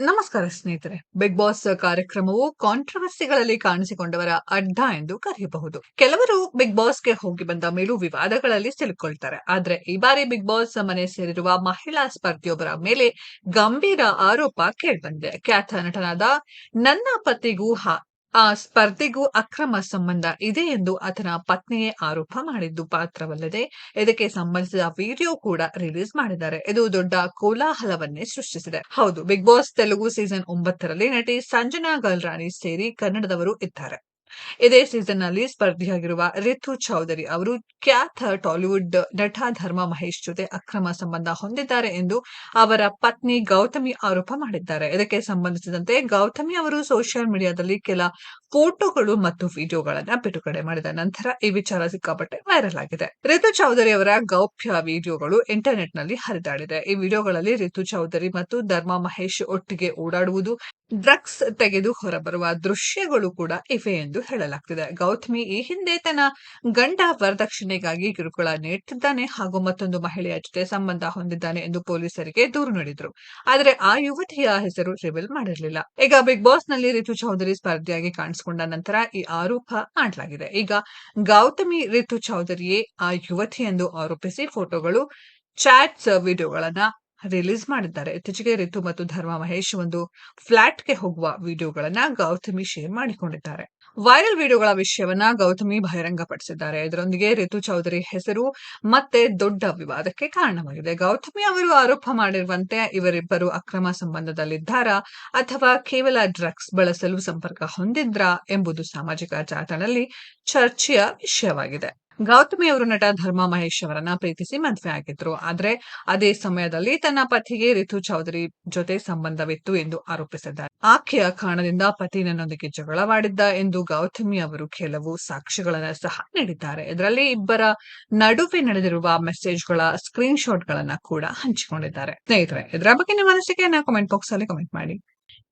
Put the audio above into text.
ನಮಸ್ಕಾರ ಸ್ನೇಹಿತರೆ. Big boss ಕಾರ್ಯಕ್ರಮವು ಕಾಂಟ್ರವರ್ಸಿಗಳಲ್ಲಿ ಕಾಣಿಸಿಕೊಂಡವರ ಅಡ್ಡ ಎಂದು ಕರೆಯಬಹುದು. ಕೆಲವರು ಬಿಗ್ ಬಾಸ್ಗೆ ಹೋಗಿ ಬಂದ ಮೇಲೂ ವಿವಾದಗಳಲ್ಲಿ ಸಿಲುಕೊಳ್ತಾರೆ. ಆದ್ರೆ ಈ ಬಾರಿ ಬಿಗ್ ಬಾಸ್ ಮನೆ ಸೇರಿರುವ ಮಹಿಳಾ ಸ್ಪರ್ಧಿಯೊಬ್ಬರ ಮೇಲೆ ಗಂಭೀರ ಆರೋಪ ಕೇಳಿಬಂದಿದೆ. ಖ್ಯಾತ ನಟನಾದ ನನ್ನ ಪತಿಗೂ ಆ ಸ್ಪರ್ಧೆಗೂ ಅಕ್ರಮ ಸಂಬಂಧ ಇದೆ ಎಂದು ಆತನ ಪತ್ನಿಯೇ ಆರೋಪ ಮಾಡಿದ್ದು ಪಾತ್ರವಲ್ಲದೆ ಇದಕ್ಕೆ ಸಂಬಂಧಿಸಿದ ವಿಡಿಯೋ ಕೂಡ ರಿಲೀಸ್ ಮಾಡಿದ್ದಾರೆ. ಇದು ದೊಡ್ಡ ಕೋಲಾಹಲವನ್ನೇ ಸೃಷ್ಟಿಸಿದೆ. ಹೌದು, ಬಿಗ್ ಬಾಸ್ ತೆಲುಗು ಸೀಸನ್ ಒಂಬತ್ತರಲ್ಲಿ ನಟಿ ಸಂಜನಾ ಗಲ್ರಾಣಿ ಸೇರಿ ಕನ್ನಡದವರು ಇದ್ದಾರೆ. ಇದೇ ಸೀಸನ್ನಲ್ಲಿ ಸ್ಪರ್ಧಿಯಾಗಿರುವ ರಿತು ಚೌಧರಿ ಅವರು ಖ್ಯಾತ ಟಾಲಿವುಡ್ ನಟ ಧರ್ಮ ಮಹೇಶ್ ಜೊತೆ ಅಕ್ರಮ ಸಂಬಂಧ ಹೊಂದಿದ್ದಾರೆ ಎಂದು ಅವರ ಪತ್ನಿ ಗೌತಮಿ ಆರೋಪ ಮಾಡಿದ್ದಾರೆ. ಇದಕ್ಕೆ ಸಂಬಂಧಿಸಿದಂತೆ ಗೌತಮಿ ಅವರು ಸೋಷಿಯಲ್ ಮೀಡಿಯಾದಲ್ಲಿ ಕೆಲ ಫೋಟೋಗಳು ಮತ್ತು ವಿಡಿಯೋಗಳನ್ನ ಬಿಡುಗಡೆ ಮಾಡಿದ ನಂತರ ಈ ವಿಚಾರ ಸಿಕ್ಕಾಪಟ್ಟೆ ವೈರಲ್ ಆಗಿದೆ. ರಿತು ಚೌಧರಿ ಅವರ ಗೌಪ್ಯ ವಿಡಿಯೋಗಳು ಇಂಟರ್ನೆಟ್ನಲ್ಲಿ ಹರಿದಾಡಿದೆ. ಈ ವಿಡಿಯೋಗಳಲ್ಲಿ ರಿತು ಚೌಧರಿ ಮತ್ತು ಧರ್ಮ ಮಹೇಶ್ ಒಟ್ಟಿಗೆ ಓಡಾಡುವುದು ಡ್ರಗ್ಸ್ ತೆಗೆದು ಹೊರಬರುವ ದೃಶ್ಯಗಳು ಕೂಡ ಇವೆ ಎಂದು ಹೇಳಲಾಗ್ತಿದೆ. ಗೌತಮಿ ಈ ಹಿಂದೆ ತನ್ನ ಗಂಡ ವರದಕ್ಷಿಣೆಗಾಗಿ ಕಿರುಕುಳ ನೀಡುತ್ತಿದ್ದಾನೆ ಹಾಗೂ ಮತ್ತೊಂದು ಮಹಿಳೆಯ ಜೊತೆ ಸಂಬಂಧ ಹೊಂದಿದ್ದಾನೆ ಎಂದು ಪೊಲೀಸರಿಗೆ ದೂರು ನೀಡಿದ್ರು. ಆದರೆ ಆ ಯುವತಿಯ ಹೆಸರು ರಿವೀಲ್ ಮಾಡಿರಲಿಲ್ಲ. ಈಗ ಬಿಗ್ ಬಾಸ್ನಲ್ಲಿ ರಿತು ಚೌಧರಿ ಸ್ಪರ್ಧೆಯಾಗಿ ಕಾಣಿಸಿಕೊಂಡ ನಂತರ ಈ ಆರೋಪ ಮಾಡಲಾಗಿದೆ. ಈಗ ಗೌತಮಿ ರಿತು ಚೌಧರಿಯೇ ಆ ಯುವತಿ ಎಂದು ಆರೋಪಿಸಿ ಫೋಟೋಗಳು, ಚಾಟ್ಸ್, ವಿಡಿಯೋಗಳನ್ನ ರಿಲೀಸ್ ಮಾಡಿದ್ದಾರೆ. ಇತ್ತೀಚೆಗೆ ರಿತು ಮತ್ತು ಧರ್ಮ ಮಹೇಶ್ ಒಂದು ಫ್ಲಾಟ್ಗೆ ಹೋಗುವ ವಿಡಿಯೋಗಳನ್ನ ಗೌತಮಿ ಶೇರ್ ಮಾಡಿಕೊಂಡಿದ್ದಾರೆ. ವೈರಲ್ ವಿಡಿಯೋಗಳ ವಿಷಯವನ್ನ ಗೌತಮಿ ಬಹಿರಂಗಪಡಿಸಿದ್ದಾರೆ. ಇದರೊಂದಿಗೆ ರಿತು ಚೌಧರಿ ಹೆಸರು ಮತ್ತೆ ದೊಡ್ಡ ವಿವಾದಕ್ಕೆ ಕಾರಣವಾಗಿದೆ. ಗೌತಮಿ ಅವರು ಆರೋಪ ಮಾಡಿರುವಂತೆ ಇವರಿಬ್ಬರು ಅಕ್ರಮ ಸಂಬಂಧದಲ್ಲಿದ್ದಾರಾ ಅಥವಾ ಕೇವಲ ಡ್ರಗ್ಸ್ ಬಳಸಲು ಸಂಪರ್ಕ ಹೊಂದಿದ್ರಾ ಎಂಬುದು ಸಾಮಾಜಿಕ ಜಾಲತಾಣದಲ್ಲಿ ಚರ್ಚೆಯ ವಿಷಯವಾಗಿದೆ. ಗೌತಮಿ ಅವರು ನಟ ಧರ್ಮ ಮಹೇಶ್ ಅವರನ್ನ ಪ್ರೀತಿಸಿ ಮದುವೆ ಆಗಿದ್ರು. ಆದ್ರೆ ಅದೇ ಸಮಯದಲ್ಲಿ ತನ್ನ ಪತಿಗೆ ರಿತು ಚೌಧರಿ ಜೊತೆ ಸಂಬಂಧವಿತ್ತು ಎಂದು ಆರೋಪಿಸಿದ್ದಾರೆ. ಆಕೆಯ ಕಾರಣದಿಂದ ಪತಿ ನನ್ನೊಂದಿಗೆ ಜಗಳವಾಡಿದ್ದ ಎಂದು ಗೌತಮಿ ಅವರು ಕೆಲವು ಸಾಕ್ಷ್ಯಗಳನ್ನ ಸಹ ನೀಡಿದ್ದಾರೆ. ಇದರಲ್ಲಿ ಇಬ್ಬರ ನಡುವೆ ನಡೆದಿರುವ ಮೆಸೇಜ್ಗಳ ಸ್ಕ್ರೀನ್ ಶಾಟ್ಗಳನ್ನ ಕೂಡ ಹಂಚಿಕೊಂಡಿದ್ದಾರೆ. ಸ್ನೇಹಿತರೆ, ಇದರ ಬಗ್ಗೆ ನಿಮ್ಮ ಅನಿಸಿಕೆಯನ್ನ ಕಾಮೆಂಟ್ ಬಾಕ್ಸ್ ಅಲ್ಲಿ ಕಮೆಂಟ್ ಮಾಡಿ.